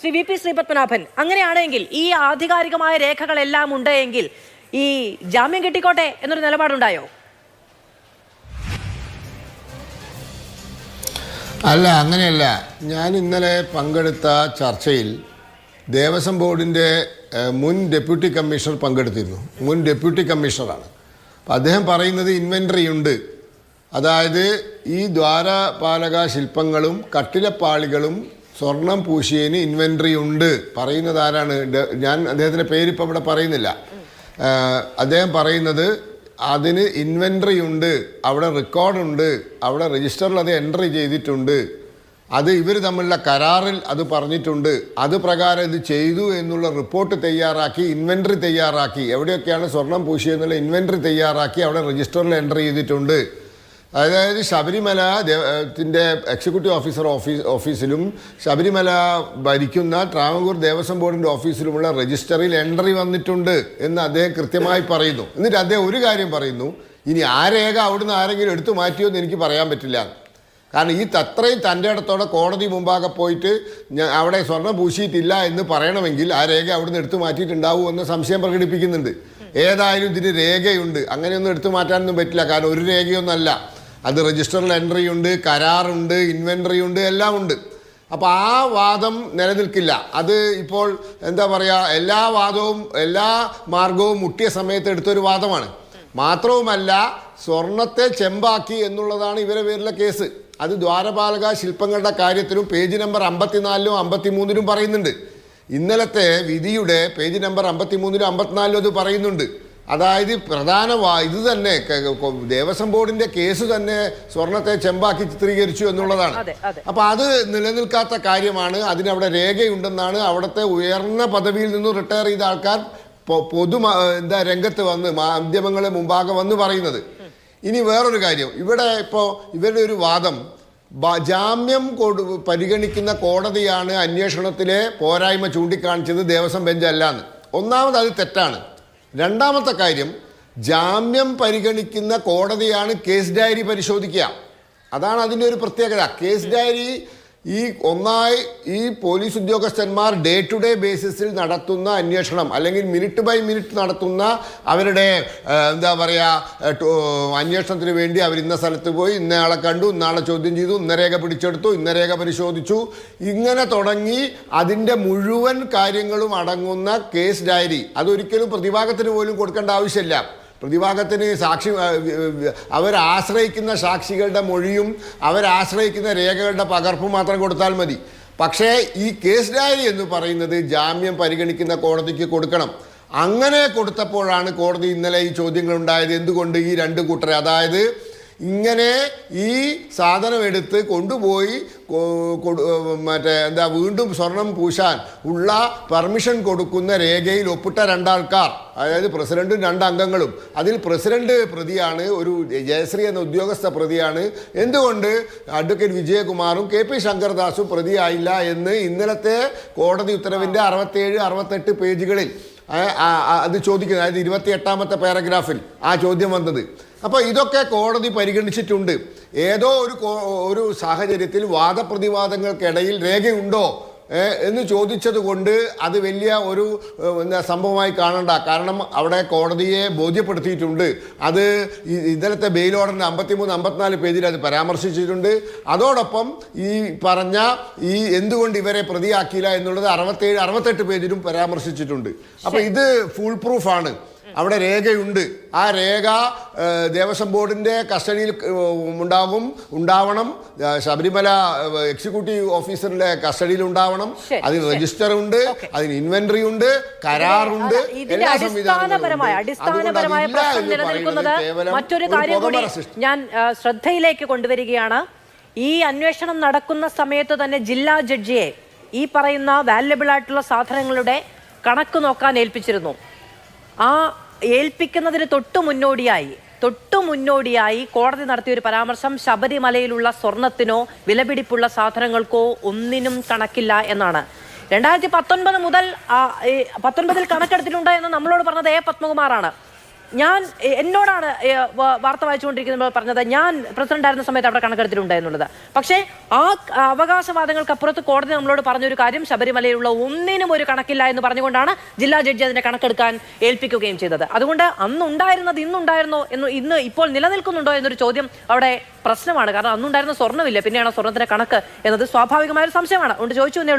Shri V P Sreepadmanabhan അങ്ങനെയാണെങ്കിൽ ഈ ആധികാരികമായ രേഖകളെല്ലാം ഉണ്ട് എങ്കിൽ ഈ ജാമ്യം കിട്ടിക്കോട്ടെ എന്നൊരു നിലപാടുണ്ടായോ? അല്ല അങ്ങനെയല്ല. ഞാൻ ഇന്നലെ പങ്കെടുത്ത ചർച്ചയിൽ ദേവസ്വം ബോർഡിന്റെ മുൻ ഡെപ്യൂട്ടി കമ്മീഷണർ പങ്കെടുത്തിരുന്നു. മുൻ ഡെപ്യൂട്ടി കമ്മീഷണറാണ്. അപ്പം അദ്ദേഹം പറയുന്നത് ഇൻവെൻട്രി ഉണ്ട്. അതായത് ഈ ദ്വാരപാലക ശില്പങ്ങളും കട്ടിലപ്പാളികളും സ്വർണം പൂശിയതിന് ഇൻവെൻട്രി ഉണ്ട്. പറയുന്നത് ആരാണ്? ഞാൻ അദ്ദേഹത്തിന്റെ പേരിപ്പോൾ ഇവിടെ പറയുന്നില്ല. അദ്ദേഹം പറയുന്നത് അതിന് ഇൻവെൻട്രി ഉണ്ട്. അവിടെ റെക്കോർഡുണ്ട് അവിടെ രജിസ്റ്ററിൽ അത് എൻട്രി ചെയ്തിട്ടുണ്ട്. അത് ഇവർ തമ്മിലുള്ള കരാറിൽ അത് പറഞ്ഞിട്ടുണ്ട്. അത് പ്രകാരം ഇത് ചെയ്തു എന്നുള്ള റിപ്പോർട്ട് തയ്യാറാക്കി ഇൻവെൻട്രി തയ്യാറാക്കി. എവിടെയൊക്കെയാണ് സ്വർണം പൂശിയെന്നുള്ള ഇൻവെൻട്രി തയ്യാറാക്കി അവിടെ രജിസ്റ്ററിൽ എൻട്രി ചെയ്തിട്ടുണ്ട്. അതായത് ശബരിമല ദേവത്തിന്റെ എക്സിക്യൂട്ടീവ് ഓഫീസർ ഓഫീസ് ഓഫീസിലും ശബരിമല ഭരിക്കുന്ന ട്രാവൻകൂർ ദേവസ്വം ബോർഡിന്റെ ഓഫീസിലുമുള്ള രജിസ്റ്ററിൽ എൻട്രി വന്നിട്ടുണ്ട് എന്ന് അദ്ദേഹം കൃത്യമായി പറയുന്നു. എന്നിട്ട് അദ്ദേഹം ഒരു കാര്യം പറയുന്നു. ഇനി ആ രേഖ അവിടുന്ന് ആരെങ്കിലും എടുത്തു മാറ്റിയോ എന്ന് എനിക്ക് പറയാൻ പറ്റില്ല. കാരണം ഈ തത്രയും തന്റെ ഇടത്തോടെ കോടതി മുമ്പാകെ പോയിട്ട് ഞാൻ അവിടെ സ്വർണം പൂശിയിട്ടില്ല എന്ന് പറയണമെങ്കിൽ ആ രേഖ അവിടുന്ന് എടുത്തു മാറ്റിയിട്ടുണ്ടാവും എന്ന് സംശയം പ്രകടിപ്പിക്കുന്നുണ്ട്. ഏതായാലും ഇതിന് രേഖയുണ്ട്. അങ്ങനെയൊന്നും എടുത്തു മാറ്റാനൊന്നും പറ്റില്ല. കാരണം ഒരു രേഖയൊന്നല്ല അത് രജിസ്റ്ററിൽ എൻട്രി ഉണ്ട് കരാറുണ്ട് ഇൻവെൻട്രി ഉണ്ട് എല്ലാം ഉണ്ട്. അപ്പോൾ ആ വാദം നിലനിൽക്കില്ല. അത് ഇപ്പോൾ എന്താ പറയുക എല്ലാ വാദവും എല്ലാ മാർഗവും മുട്ടിയ സമയത്ത് എടുത്തൊരു വാദമാണ്. മാത്രവുമല്ല സ്വർണത്തെ ചെമ്പാക്കി എന്നുള്ളതാണ് ഇവരെ പേരിലെ കേസ്. അത് ദ്വാരപാലക ശില്പങ്ങളുടെ കാര്യത്തിലും പേജ് നമ്പർ അമ്പത്തിനാലിലും അമ്പത്തിമൂന്നിലും പറയുന്നുണ്ട്. ഇന്നലത്തെ വിധിയുടെ പേജ് നമ്പർ അമ്പത്തിമൂന്നിലും അമ്പത്തിനാലിലും അത് പറയുന്നുണ്ട്. അതായത് പ്രധാന ഇത് തന്നെ ദേവസ്വം ബോർഡിന്റെ കേസ് തന്നെ സ്വർണത്തെ ചെമ്പാക്കി ചിത്രീകരിച്ചു എന്നുള്ളതാണ്. അപ്പൊ അത് നിലനിൽക്കാത്ത കാര്യമാണ്. അതിനവിടെ രേഖയുണ്ടെന്നാണ് അവിടുത്തെ ഉയർന്ന പദവിയിൽ നിന്ന് റിട്ടയർ ചെയ്ത ആൾക്കാർ പൊതു എന്താ രംഗത്ത് വന്ന് മാധ്യമങ്ങളെ മുമ്പാകെ വന്ന് പറയുന്നത്. ഇനി വേറൊരു കാര്യം. ഇവിടെ ഇപ്പോൾ ഇവരുടെ ഒരു വാദം ജാമ്യം കൊടു പരിഗണിക്കുന്ന കോടതിയാണ് അന്വേഷണത്തിലെ പോരായ്മ ചൂണ്ടിക്കാണിച്ചത് ദേവസ്വം ബെഞ്ച് അല്ലാന്ന്. ഒന്നാമത് അത് തെറ്റാണ്. രണ്ടാമത്തെ കാര്യം ജാമ്യം പരിഗണിക്കുന്ന കോടതിയാണ് കേസ് ഡയറി പരിശോധിക്കുക. അതാണ് അതിന്റെ ഒരു പ്രത്യേകത. കേസ് ഡയറി ഈ ഒന്നായി ഈ പോലീസ് ഉദ്യോഗസ്ഥന്മാർ ഡേ ടു ഡേ ബേസിസിൽ നടത്തുന്ന അന്വേഷണം അല്ലെങ്കിൽ മിനിറ്റ് ബൈ മിനിറ്റ് നടത്തുന്ന അവരുടെ എന്താ പറയുക അന്വേഷണത്തിന് വേണ്ടി അവർ ഇന്ന സ്ഥലത്ത് പോയി ഇന്നയാളെ കണ്ടു ഇന്നാളെ ചോദ്യം ചെയ്തു ഇന്ന രേഖ പിടിച്ചെടുത്തു ഇന്ന രേഖ പരിശോധിച്ചു. ഇങ്ങനെ തുടങ്ങി അതിന്റെ മുഴുവൻ കാര്യങ്ങളും അടങ്ങുന്ന കേസ് ഡയറി അതൊരിക്കലും പ്രതിഭാഗത്തിന് പോലും കൊടുക്കേണ്ട ആവശ്യമില്ല. പ്രതിഭാഗത്തിന് സാക്ഷി അവരാശ്രയിക്കുന്ന സാക്ഷികളുടെ മൊഴിയും അവരാശ്രയിക്കുന്ന രേഖകളുടെ പകർപ്പ് മാത്രം കൊടുത്താൽ മതി. പക്ഷേ ഈ കേസ് ഡയറി എന്ന് പറയുന്നത് ജാമ്യം പരിഗണിക്കുന്ന കോടതിക്ക് കൊടുക്കണം. അങ്ങനെ കൊടുത്തപ്പോഴാണ് കോടതി ഇന്നലെ ഈ ചോദ്യങ്ങൾ ഉണ്ടായത് എന്തുകൊണ്ട് ഈ രണ്ട് കൂട്ടരെ? അതായത് ഇങ്ങനെ ഈ സാധനം എടുത്ത് കൊണ്ടുപോയി മറ്റേ എന്താ വീണ്ടും സ്വർണം പൂശാൻ ഉള്ള പെർമിഷൻ കൊടുക്കുന്ന രേഖയിൽ ഒപ്പിട്ട രണ്ടാൾക്കാർ അതായത് പ്രസിഡന്റും രണ്ട് അംഗങ്ങളും. അതിൽ പ്രസിഡന്റ് പ്രതിയാണ് ഒരു ജയശ്രീ എന്ന ഉദ്യോഗസ്ഥ പ്രതിയാണ്. എന്തുകൊണ്ട് അഡ്വക്കേറ്റ് വിജയകുമാറും കെ പി ശങ്കർദാസും പ്രതിയായില്ല എന്ന് ഇന്നലത്തെ കോടതി ഉത്തരവിന്റെ അറുപത്തേഴ് അറുപത്തെട്ട് പേജുകളിൽ അത് ചോദിക്കുന്നത് അതായത് ഇരുപത്തി എട്ടാമത്തെ പാരഗ്രാഫിൽ ആ ചോദ്യം വന്നത്. അപ്പോൾ ഇതൊക്കെ കോടതി പരിഗണിച്ചിട്ടുണ്ട്. ഏതോ ഒരു ഒരു സാഹചര്യത്തിൽ വാദപ്രതിവാദങ്ങൾക്കിടയിൽ രേഖയുണ്ടോ? എന്ന് ചോദിച്ചത് കൊണ്ട് അത് വലിയ ഒരു എന്താ സംഭവമായി കാണണ്ട. കാരണം അവിടെ കോടതിയെ ബോധ്യപ്പെടുത്തിയിട്ടുണ്ട്. അത് ഇന്നലത്തെ ബെയിൽ ഓർഡറിന്റെ അമ്പത്തിമൂന്ന് അമ്പത്തിനാല് പേജിൽ അത് പരാമർശിച്ചിട്ടുണ്ട്. അതോടൊപ്പം ഈ പറഞ്ഞ ഈ എന്തുകൊണ്ട് ഇവരെ പ്രതിയാക്കിയില്ല എന്നുള്ളത് അറുപത്തേഴ് അറുപത്തെട്ട് പേജിലും പരാമർശിച്ചിട്ടുണ്ട്. അപ്പോൾ ഇത് ഫുൾ പ്രൂഫാണ് അവിടെ രേഖയുണ്ട്. ആ രേഖ ദേവസ്വം ബോർഡിന്റെ കസ്റ്റഡിയിൽ ഉണ്ടാകും ഉണ്ടാവണം. ശബരിമല എക്സിക്യൂട്ടീവ് ഓഫീസറിന്റെ കസ്റ്റഡിയിൽ ഉണ്ടാവണം. അതിന് രജിസ്റ്റർ ഉണ്ട് അതിന് ഇൻവെന്ററി ഉണ്ട് കരാറുണ്ട്. എല്ലാ സംവിധാനങ്ങളും മറ്റൊരു കാര്യം കൂടി ഞാൻ ശ്രദ്ധയിലേക്ക് കൊണ്ടുവരികയാണ്. ഈ അന്വേഷണം നടക്കുന്ന സമയത്ത് തന്നെ ജില്ലാ ജഡ്ജിയെ ഈ പറയുന്ന വാല്യബിൾ ആയിട്ടുള്ള സാധനങ്ങളുടെ കണക്ക് നോക്കാൻ ഏൽപ്പിച്ചിരുന്നു. ആ ഏൽപ്പിക്കുന്നതിന് തൊട്ടു മുന്നോടിയായി തൊട്ടു മുന്നോടിയായി കോടതി നടത്തിയ ഒരു പരാമർശം ശബരിമലയിലുള്ള സ്വർണത്തിനോ വിലപിടിപ്പുള്ള സാധനങ്ങൾക്കോ ഒന്നിനും കണക്കില്ല എന്നാണ്. രണ്ടായിരത്തി പത്തൊൻപത് മുതൽ പത്തൊൻപതിൽ കണക്കെടുത്തിട്ടുണ്ട് എന്ന് നമ്മളോട് പറഞ്ഞത് എ പത്മകുമാറാണ്. ഞാൻ എന്നോടാണ് വാർത്ത വായിച്ചുകൊണ്ടിരിക്കുമ്പോൾ പറഞ്ഞത് ഞാൻ പ്രസിഡന്റായിരുന്ന സമയത്ത് അവിടെ കണക്കെടുത്തിട്ടുണ്ടായിരുന്നുള്ളത്. പക്ഷേ ആ അവകാശവാദങ്ങൾക്ക് അവകാശവാദങ്ങൾക്കപ്പുറത്ത് കോടതി നമ്മളോട് പറഞ്ഞൊരു കാര്യം ശബരിമലയിലുള്ള ഒന്നിനും ഒരു കണക്കില്ല എന്ന് പറഞ്ഞുകൊണ്ടാണ് ജില്ലാ ജഡ്ജി അതിനെ കണക്കെടുക്കാൻ ഏൽപ്പിക്കുകയും ചെയ്തത്. അതുകൊണ്ട് അന്നുണ്ടായിരുന്നത് ഇന്നുണ്ടായിരുന്നോ എന്ന് ഇന്ന് ഇപ്പോൾ നിലനിൽക്കുന്നുണ്ടോ എന്നൊരു ചോദ്യം അവിടെ പ്രശ്നമാണ്. കാരണം അന്നുണ്ടായിരുന്ന സ്വർണമില്ല? പിന്നെയാണ് സ്വർണത്തിന്റെ കണക്ക് എന്നത് സ്വാഭാവികമായ ഒരു സംശയമാണ്. അതുകൊണ്ട് ചോദിച്ചു എന്നേ